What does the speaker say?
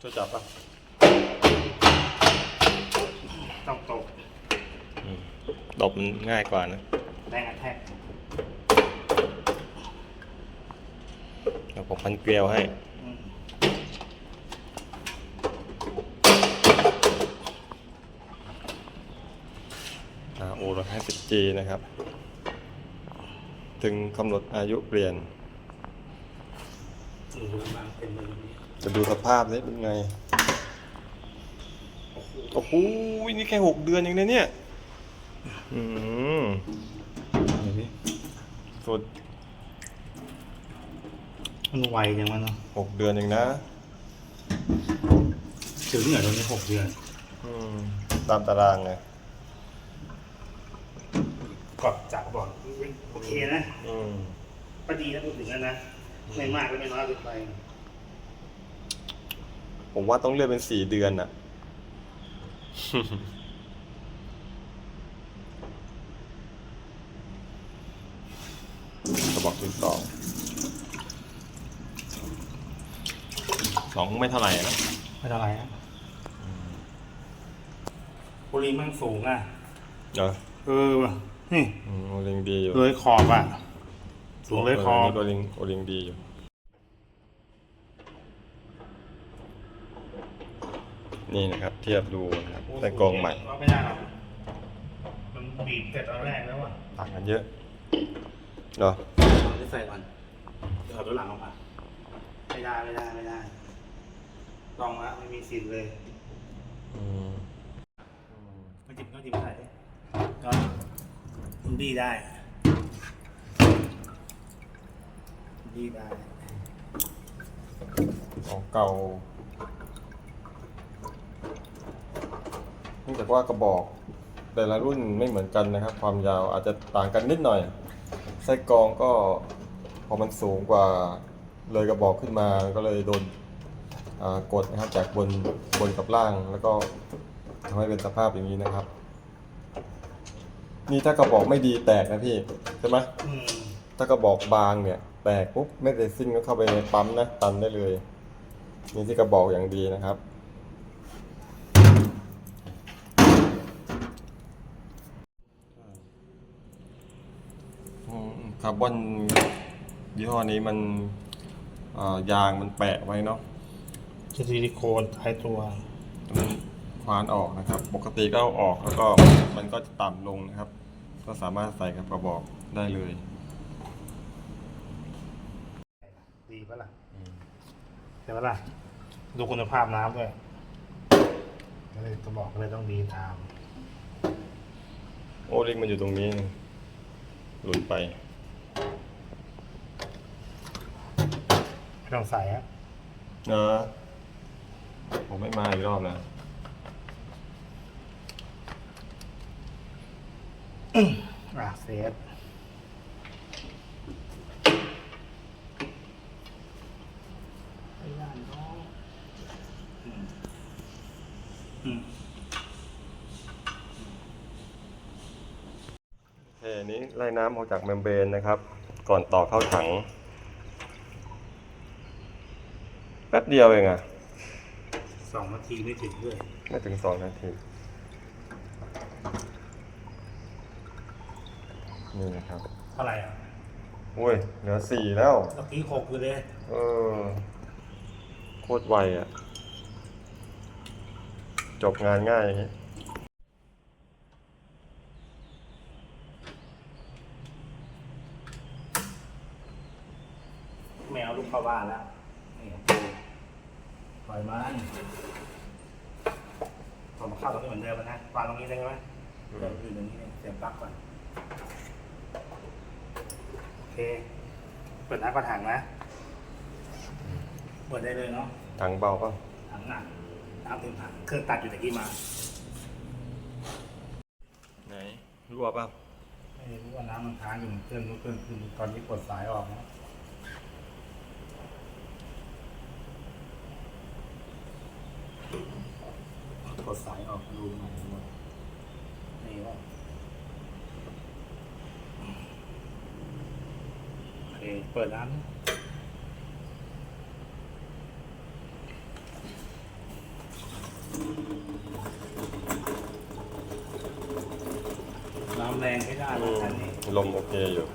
ช่วยจับป่ะต้องตกอืมตบมันง่ายกว่านะแรงกระแทกเดี๋ยวผมพันเกลียวให้อืม RO 150G นะครับ ถึงกำหนดอายุเปลี่ยนอืมบางเป็นมือนี้ จะดูสภาพนี้เป็นไง โอ้โห นี่แค่หกเดือนเองนะเนี่ย อืมเห็นไหมสุด มันไวจังวะเนาะหกเดือนเองนะ ถึงเหรอตรงนี้หกเดือน อืม ตามตารางไงกดจับก่อนโอเคนะ อืมก็ดีนะพูดถึงนะนะ ไม่มากและไม่น้อยเกินไป ผมว่าต้องเลื่อนเป็นสี่เดือนอะกระบอกที่สองสองไม่เท่าไหร่นะไม่เท่าไหร่นะบุรีมันสูงอะเนาะเออว่ะนี่อืมโอลิงดีอยู่เลยขอบอะ สูงเลยขอบโอลิงโอลิงดีอยู่ นี่นะครับ เทียบดูนะครับแต่กรองใหม่ว่าไม่ได้หรอกมันบีบแต่ตอนแรกแล้วอะต่างกันเยอะเนาะจะใส่ก่อนเดี๋ยวเอาตัวหลังออกมาไม่ได้ไม่ได้ไม่ได้ลองละไม่มีสิทธิ์เลยอืมก็จิบก็จิบใส่ดิก็มันดีได้ดีได้ของเก่า นื่องจากว่ากระบอกแต่ละรุ่นไม่เหมือนกันนะครับ ความยาวอาจจะต่างกันนิดหน่อย ไส้กรองก็พอมันสูงกว่าเลยกระบอกขึ้นมาก็เลยโดนกดนะครับจากบนบนกับล่าง แล้วก็ทำให้เป็นสภาพอย่างนี้นะครับ นี่ถ้ากระบอกไม่ดีแตกนะพี่ใช่ไหมถ้ากระบอกบางเนี่ย แตกปุ๊บเม็ดเรซินก็เข้าไปในปั๊มนะตันได้เลย นี่ที่กระบอกอย่างดีนะครับ อืม คาร์บอนยี่ห้อนี้มันอ่ายางมันแปะไว้เนาะจะซิลิโคนท้ายตัวมันควานออกนะครับ ปกติก็เอาออกแล้วก็มันก็จะต่ำลงนะครับ ก็สามารถใส่กับกระบอกได้เลย ดีปะล่ะใช่ปะล่ะ ดูคุณภาพน้ำด้วยก็เลยจะบอกเลยต้องดีตาม โอลิงมันอยู่ตรงนี้นี่หลุดไป ไม่ต้องใส่อะนะผมไม่มาอีกรอบนะอะเซฟไม่ได้เนาะอืมอืมโอเคอันนี้ไล่น้ำออกจากเมมเบรนนะครับ ก่อนต่อเข้าถัง แป๊บเดียวเองอะสองนาทีไม่ถึงด้วยไม่ถึงสองนาทีนี่นะครับเท่าไหร่อะโอ้ยเหลือสี่แล้ว เมื่อกี้หกอยู่เลย เออ โคตรไวอะ่ะ จบงานง่ายอย่างนี้แมวลูกเข้าบ้านแล้วนี่ของกูปล่ อยมันผมเข้าตรงนี้เหมือนเดิมนะวางตรงนี้ได้ไหมเดี๋ยวอยู่ตรงนี้เนี่ยเสียบปลั๊กก่อน โอเค เปิดน้ำกระถางนะ เปิดได้เลยเนาะ ถังเบาป่ะถังหนักน้ำเต็มถัง เครื่องตัดอยู่แต่กี้มา ไหนรั่วป่ะไม่รู้ว่าน้ำมันค้างอยู่เครื่องนู้นเครื่องคือตอนนี้กดสายออกนะ กดสายออกรูใหม่หมดนี่ว่าโอเคเปิดร้านน้ำแรงไม่ได้ลมโอเคอยู่